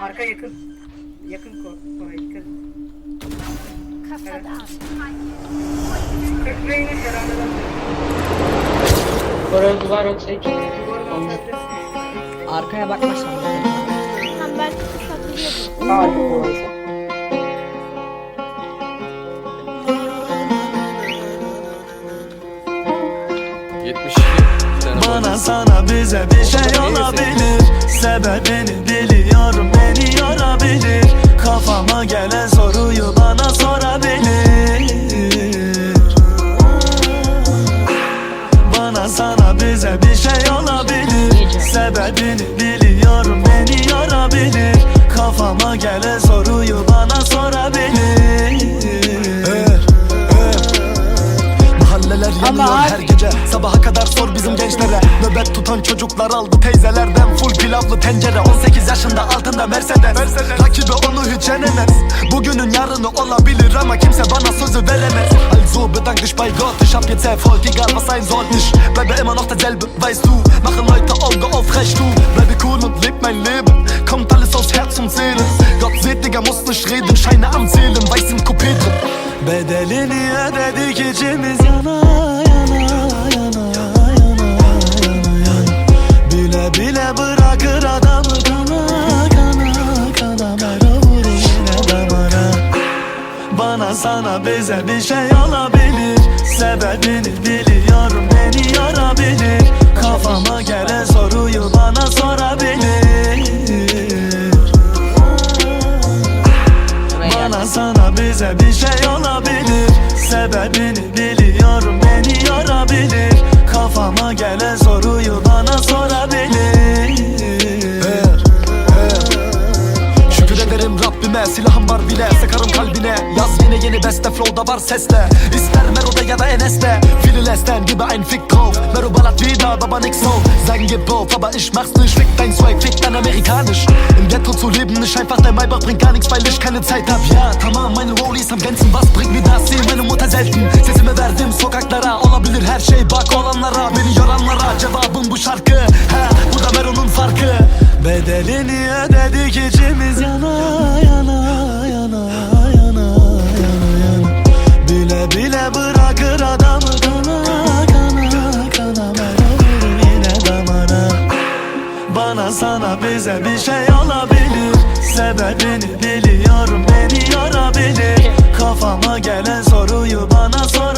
Arka yakın. Yakın ko Koray dikkat. Kafadan. Kırk Reyna herhalde ben Oraya duvar. Duvardan atabilirsin. Arkaya bakmasam. Tam ben saklayıyordum. Harika Koray. Bana sana bize bir şey olabilir Sebebini biliyorum beni yorabilir Kafama gelen soruyu bana sorabilir. Bana sana bize bir şey olabilir. Sebebini biliyorum beni yorabilir Kafama gelen soruyu bana sorabilir. Mahalleler yanıyor her gece. Sabaha kadar sor bizim gençlere Nöbet tutan çocuklar aldı teyzelerden. Full pilavlı tencere 18 yaşında altında Mercedes, Rakibi onu hiç yenemez. Bugünün yarını olabilir ama kimse bana sözü veremez. Also bedank dich bei Gott Ich hab jetzt Erfolg, egal was sein soll Ich bleibe immer noch derselbe, weißt du. Machen Leute Auge auf, recht du. Bleibe cool und leb mein Leben Kommt alles aus Herz und Seele Gott seht, Digga, muss nicht reden Scheine am Zählen, weiß im Coupé drin Bedelini ödedik içimiz yana sana bize bir şey olabilir. Sebebini biliyorum beni yorabilir. Kafama gelen soruyu bana sorabilir. Bana sana bize bir şey olabilir. Sebebini biliyorum beni yorabilir. Kafama gelen soruyu bana sorabilir bile Sıkarım kalbine. Yaz yine yeni beste flow'da var sesle. İster Mero'da ya da Enes'te. Fililesten gibi ein Fick drauf Mero ballert wieder, aber nix so Sagen gib auf, aber ich mach's nicht Fick dein Swag, fick dein Amerikanisch. Im Ghetto zu leben ist einfach der Maybach bringt gar nichts, weil ich keine Zeit hab. Ja tamam meine Rollies am Glänzen, was bringt mir das? Seh meine Mutter selten. Sesimi verdim sokaklara Olabilir her şey bak olanlara Beni yoranlara cevabım bu şarkı. Ha, Bu da Mero'nun farkı. Bedelini ödedik içimiz Bırakır adamı kana kana kana. Vurur yine damara bana sana bize bir şey olabilir. Sebebini biliyorum beni yorabilir. Kafama gelen soruyu bana sorabilir